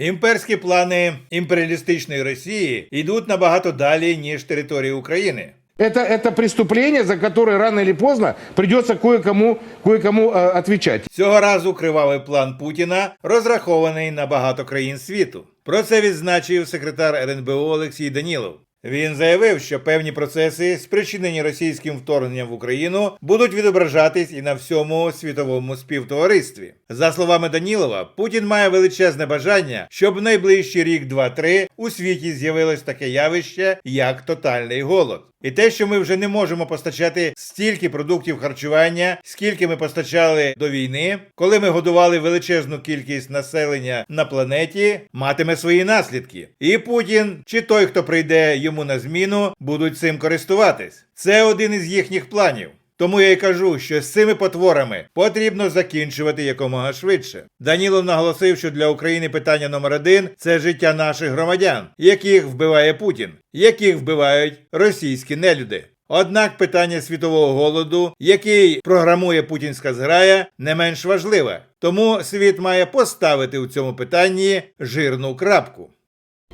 Імперські плани імперіалістичної Росії йдуть набагато далі, ніж території України. Это, это преступление, за которое рано или поздно придется кое-кому кое-кому э, отвечать. Цього разу кривавий план Путіна розрахований на багато країн світу. Про це відзначив секретар РНБО Олексій Данілов. Він заявив, що певні процеси, спричинені російським вторгненням в Україну, будуть відображатись і на всьому світовому співтоваристві. За словами Данілова, Путін має величезне бажання, щоб в найближчий рік, два-три у світі з'явилось таке явище, як тотальний голод. І те, що ми вже не можемо постачати стільки продуктів харчування, скільки ми постачали до війни, коли ми годували величезну кількість населення на планеті, матиме свої наслідки. І Путін, чи той, хто прийде йому на зміну, будуть цим користуватись. Це один із їхніх планів. Тому я й кажу, що з цими потворами потрібно закінчувати якомога швидше. Данілов наголосив, що для України питання номер один це життя наших громадян, яких вбиває Путін, яких вбивають російські нелюди. Однак питання світового голоду, який програмує путінська зграя, не менш важливе. Тому світ має поставити у цьому питанні жирну крапку.